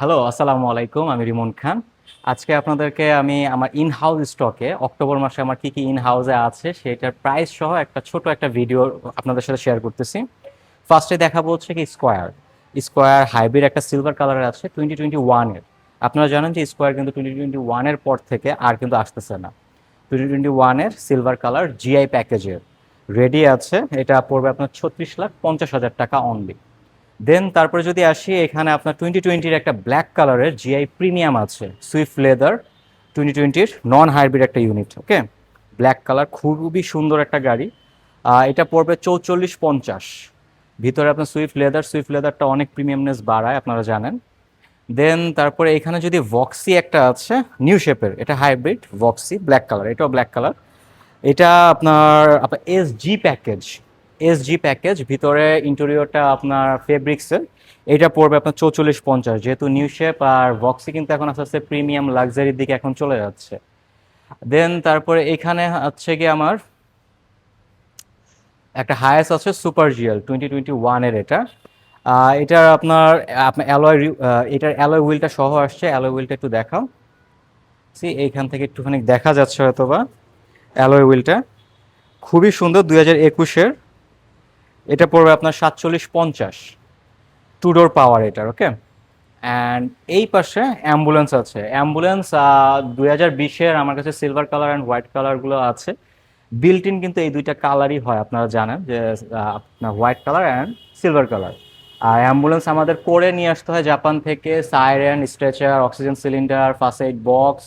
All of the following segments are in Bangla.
হ্যালো, আসসালামু আলাইকুম, আমি রিমন খান। আজকে আপনাদেরকে আমি আমার ইন হাউস স্টকে অক্টোবর মাসে আমার কি কি ইন হাউসে আছে সেটার প্রাইস সহ একটা ছোট একটা ভিডিও আপনাদের সাথে শেয়ার করতেছি। ফার্স্টে দেখাবো হচ্ছে কি স্কোয়ার স্কোয়ার হাইব্রিড একটা সিলভার কালারের আছে টোয়েন্টি টোয়েন্টি ওয়ানের আপনারা জানেন যে স্কোয়ার কিন্তু টোয়েন্টি টোয়েন্টি ওয়ানের পর থেকে আর কিন্তু আসতেছে না। টোয়েন্টি টোয়েন্টি ওয়ানের সিলভার কালার জিআই প্যাকেজের রেডি আছে, এটা পড়বে আপনার ছত্রিশ লাখ পঞ্চাশ হাজার টাকা অনলি দেন তারপরে যদি আসি, এখানে আপনার টোয়েন্টি টোয়েন্টির একটা ব্ল্যাক কালারের জিআই প্রিমিয়াম আছে সুইফট লেদার টোয়েন্টি টোয়েন্টির নন হাইব্রিড একটা ইউনিট ওকে ব্ল্যাক কালার খুবই সুন্দর একটা গাড়ি। এটা পড়বে চৌচল্লিশ পঞ্চাশ। ভিতরে আপনার সুইফট লেদার সুইফট লেদারটা অনেক প্রিমিয়ামনেস বাড়ায়, আপনারা জানেন। দেন তারপরে এখানে যদি ভক্সি একটা আছে নিউ শেপের এটা হাইব্রিড ভক্সি ব্ল্যাক কালার এটাও ব্ল্যাক কালার এটা আপনার আপনার S G package S G package ভিতরে ইন্টেরিয়রটা আপনার ফেব্রিক্সের এটা পড়বে আপনার চৌচল্লিশ পঞ্চাশ। যেহেতু নিউ শেপ আর ভক্সি কিন্তু এখন আস্তে আস্তে প্রিমিয়াম লাক্সারির দিকে এখন চলে যাচ্ছে। দেন তারপরে এখানে হচ্ছে কি আমার একটা হায়েস্ট আছে সুপার জিএল টোয়েন্টি টোয়েন্টি ওয়ানের এটা। এটার আপনার আপনার অ্যালয় এটার অ্যালয় হুইলটা সহ আসছে। অ্যালয় হুইলটা একটু দেখাও। সি এইখান থেকে একটুখানি দেখা যাচ্ছে হয়তো বা অ্যালয় হুইলটা খুবই সুন্দর দুই হাজার একুশের। এটা পড়বে আপনার সাতচল্লিশ পঞ্চাশ। টু ডোর পাওয়ার এটার ওকে অ্যান্ড এই পাশে অ্যাম্বুলেন্স আছে। অ্যাম্বুলেন্স দুই হাজার বিশের আমার কাছে সিলভার কালার অ্যান্ড হোয়াইট কালারগুলো আছে। বিল্ট ইন কিন্তু এই দুইটা কালারই হয়, আপনারা জানেন যে আপনার white colour and silver colour R ambulance আমাদের করে নিয়ে আসতে হয় জাপান থেকে siren stretcher oxygen cylinder first aid box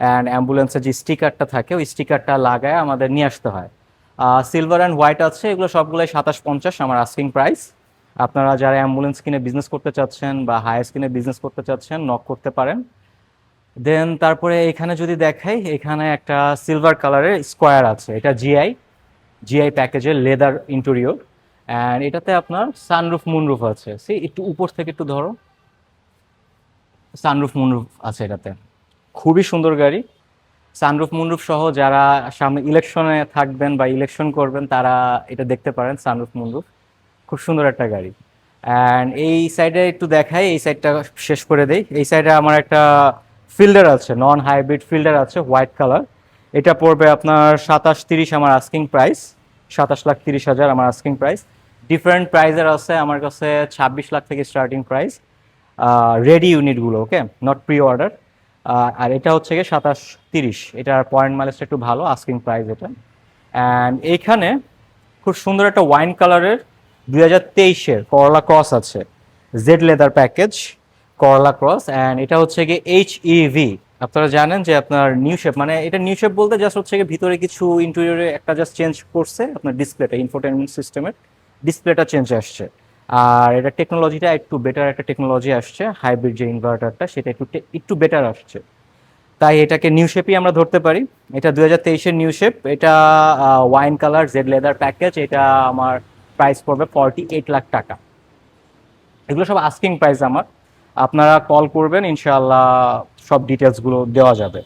and অ্যাম্বুলেন্সের যে স্টিকারটা থাকে, ওই স্টিকারটা লাগায় আমাদের নিয়ে আসতে হয়। সিলভার অ্যান্ড হোয়াইট আছে, এগুলো সবগুলোই সাতাশ পঞ্চাশ আমার আস্কিং প্রাইস আপনারা যারা অ্যাম্বুলেন্স কিনে বিজনেস করতে চাচ্ছেন বা হায়ার কিনে বিজনেস করতে চাচ্ছেন নক করতে পারেন। দেন তারপরে এখানে যদি দেখাই, এখানে একটা সিলভার কালারের স্কোয়ার আছে, এটা জিআই জিআই প্যাকেজের লেদার ইন্টেরিয়র অ্যান্ড এটাতে আপনার সানরুফ মুনরুফ আছে। সি একটু উপর থেকে একটু ধরো। সানরুফ মুনরুফ আছে এটাতে। খুবই সুন্দর গাড়ি। সানরুফ মুনরুফ সহ যারা সামনে ইলেকশনে থাকবেন বা ইলেকশন করবেন, তারা এটা দেখতে পারেন, সানরুফ মুনরুফ। খুব সুন্দর একটা গাড়ি। অ্যান্ড এই সাইডে একটু দেখাই, এই সাইডটা শেষ করে দেই। এই সাইডে আমার একটা ফিল্ডার আছে নন হাইব্রিড ফিল্ডার আছে, হোয়াইট কালার। এটা পড়বে আপনার সাতাশ তিরিশ আমার আস্কিং প্রাইস সাতাশ লাখ তিরিশ হাজার আমার আস্কিং প্রাইস ডিফারেন্ট প্রাইজের আছে, আমার কাছে ছাব্বিশ লাখ থেকে স্টার্টিং প্রাইস রেডি ইউনিটগুলো ওকে নট প্রি অর্ডার আর এটা হচ্ছে গিয়ে সাতাশ তিরিশ। এটার পয়েন্ট মাইলেজটা একটু ভালো আস্কিং প্রাইস এটা। অ্যান্ড এইখানে খুব সুন্দর একটা ওয়াইন কালারের দুই হাজার তেইশের করলা ক্রস আছে। Z leather package Corolla cross and এটা হচ্ছে গিয়ে এইচ ইভি আপনারা জানেন যে আপনার নিউ শেপ মানে এটা নিউ শেপ বলতে জাস্ট হচ্ছে গিয়ে ভিতরে কিছু ইন্টেরিয়রে একটা জাস্ট চেঞ্জ করছে, আপনার ডিসপ্লেটা ইনফোটেনমেন্ট সিস্টেমের ডিসপ্লেটা চেঞ্জ আসছে। আর এটা টেকনোলজিটা একটু বেটার একটা টেকনোলজি আসছে হাইব্রিড যে ইনভার্টারটা সেটা একটু একটু বেটার আসছে। তাই এটাকে নিউ শেপই আমরা ধরতে পারি। এটা দু হাজার নিউ শেপ এটা wine colour Z leather package এটা আমার প্রাইস পড়বে ফর্টি এইট লাখ টাকা। এগুলো সব আস্কিং প্রাইস আমার। আপনারা কল করবেন, ইনশাআল্লাহ সব ডিটেলসগুলো দেওয়া যাবে।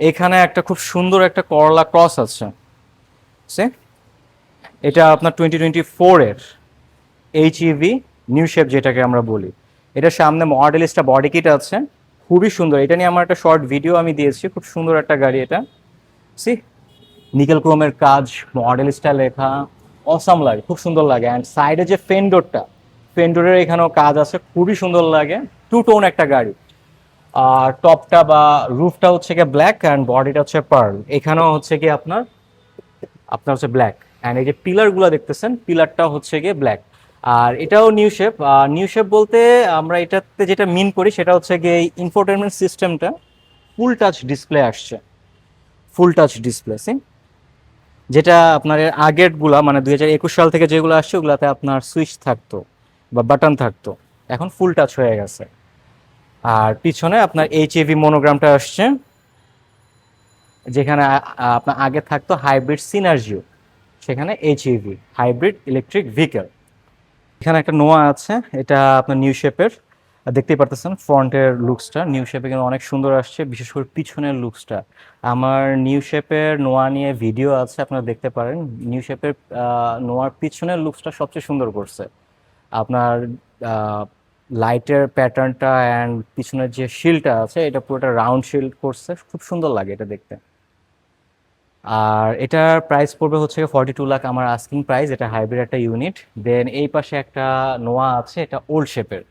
এখানে একটা খুব সুন্দর একটা করলা ক্রস আছে। সে এটা আপনার টোয়েন্টি টোয়েন্টি ফোরের এইচ ইভি নিউ শেপ যেটাকে আমরা বলি। এটা সামনে মডেলিস্টটা বডি কিট আছে। খুবই সুন্দর। এটা নিয়ে আমার একটা শর্ট ভিডিও আমি দিয়েছি। খুব সুন্দর একটা গাড়ি এটা। সি নিকেল ক্রোমের কাজ মডেলিস্টটা লেখা। অসাম লাগে, খুব সুন্দর লাগে। অ্যান্ড সাইডে যে ফেন্ডোরটা ফেন্ডোরের এখানেও কাজ আছে। খুবই সুন্দর লাগে। টু টোন একটা গাড়ি। আর টপটা বা রুফটা হচ্ছে গিয়ে ব্ল্যাক অ্যান্ড বডিটা হচ্ছে পার্ল এখানেও হচ্ছে কি আপনার আপনার হচ্ছে ব্ল্যাক অ্যান্ড এই যে পিলারগুলো দেখতেছেন পিলারটা হচ্ছে গিয়ে ব্ল্যাক আর এটাও নিউ শেপ নিউ শেপ বলতে আমরা এটাতে যেটা মিন করি সেটা হচ্ছে গিয়ে ইনফোটেনমেন্ট সিস্টেমটা ফুল টাচ ডিসপ্লে আসছে। ফুল টাচ ডিসপ্লে সি যেটা আপনার আগেরগুলা মানে দুই হাজার একুশ সাল থেকে যেগুলো আসছে, ওগুলাতে আপনার সুইচ থাকতো বা বাটন থাকতো। এখন ফুল টাচ হয়ে গেছে। আর পিছনে আপনার এইচ এভি মনোগ্রামটা আসছে, যেখানে আপনার আগে থাকতো হাইব্রিড সিনার্জিও সেখানে H EV hybrid electric vehicle এখানে একটা নোয়া আছে, এটা আপনার নিউ শেপের দেখতেই পারতেছেন ফ্রন্টের লুকসটা নিউ শেপে কিন্তু অনেক সুন্দর আসছে, বিশেষ করে পিছনের লুকসটা আমার নিউ শেপের নোয়া নিয়ে ভিডিও আছে, আপনারা দেখতে পারেন। নিউ শেপের নোয়ার পিছনের লুকসটা সবচেয়ে সুন্দর করছে। আপনার লাইটের প্যাটার্নটা অ্যান্ড পিছনের যে শিলটা আছে, এটা পুরোটা রাউন্ড শিল্ড করছে। খুব সুন্দর লাগে এটা দেখতে। আর এটার প্রাইস পড়বে হচ্ছে ফর্টি টু লাখ আমার আস্কিং প্রাইস এটা হাইব্রিড একটা ইউনিট দেন এই পাশে একটা নোয়া আছে, এটা ওল্ড শেপের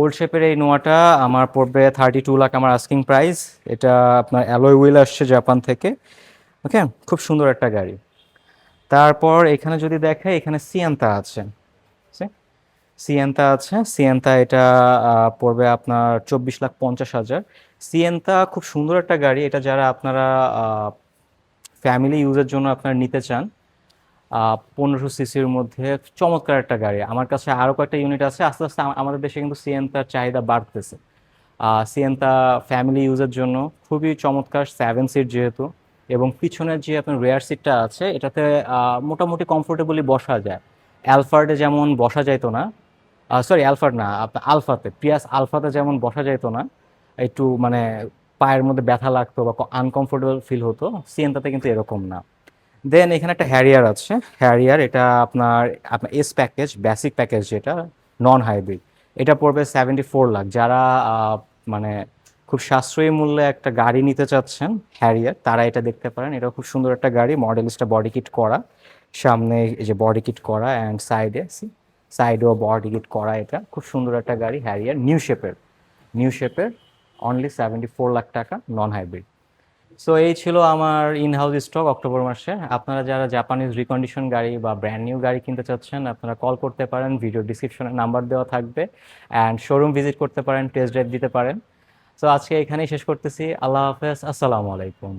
ওল্ড শেপের এই নোয়াটা আমার পড়বে থার্টি টু লাখ আমার আস্কিং প্রাইস এটা আপনার অ্যালয় হুইল আসছে জাপান থেকে। ওকে খুব সুন্দর একটা গাড়ি। তারপর এখানে যদি দেখে, এখানে সিয়ান্তা আছে। সিয়েন্তা আছে। সিয়েন্তা এটা পড়বে আপনার চব্বিশ লাখ পঞ্চাশ হাজার। সিয়েন্তা খুব সুন্দর একটা গাড়ি। এটা যারা আপনারা ফ্যামিলি ইউজের জন্য আপনারা নিতে চান পনেরোশো সিসির মধ্যে চমৎকার একটা গাড়ি। আমার কাছে আরও কয়েকটা ইউনিট আছে। আস্তে আস্তে আম- আমাদের দেশে কিন্তু সিয়েন্তার চাহিদা বাড়তেছে। সিয়েন্তা ফ্যামিলি ইউজের জন্য খুবই চমৎকার সেভেন সিট যেহেতু এবং পিছনের যে আপনার রেয়ার সিটটা আছে, এটাতে মোটামুটি কমফোর্টেবলি বসা যায়। অ্যালফার্ডে যেমন বসা যাইতো না সরি অ্যালফার্ড না আপনার আলফাতে প্রিয়াস আলফাতে যেমন বসা যাইতো না, একটু মানে পায়ের মধ্যে ব্যথা লাগতো বা আনকমফোর্টেবল ফিল হতো সিয়েন্তাতে কিন্তু এরকম না। দেন এখানে একটা হ্যারিয়ার আছে। হ্যারিয়ার এটা আপনার আপনার এস প্যাকেজ বেসিক প্যাকেজ যেটা নন হাইব্রিড এটা পড়বে সেভেন্টি ফোর লাখ। যারা মানে খুব সাশ্রয়ী মূল্যে একটা গাড়ি নিতে চাচ্ছেন হ্যারিয়ার তারা এটা দেখতে পারেন। এটা খুব সুন্দর একটা গাড়ি। মডেলিস্টটা বডি কিট করা। সামনে এই যে বডি কিট করা অ্যান্ড সাইডে সাইডেও বডি কিট করা এটা। খুব সুন্দর একটা গাড়ি হ্যারিয়ার নিউ শেপের নিউ শেপের অনলি সেভেন্টি ফোর লাখ টাকা নন হাইব্রিড সো এই ছিল আমার ইন হাউস স্টক অক্টোবর মাসে। আপনারা যারা জাপানিজ রিকন্ডিশন গাড়ি বা ব্র্যান্ড নিউ গাড়ি কিনতে চাচ্ছেন, আপনারা কল করতে পারেন ভিডিও ডিসক্রিপশনে নাম্বার দেওয়া থাকবে অ্যান্ড শোরুম ভিজিট করতে পারেন টেস্ট ড্রাইভ দিতে পারেন। সো আজকে এখানেই শেষ করতেছি। আল্লাহ হাফেজ, আসসালামু আলাইকুম।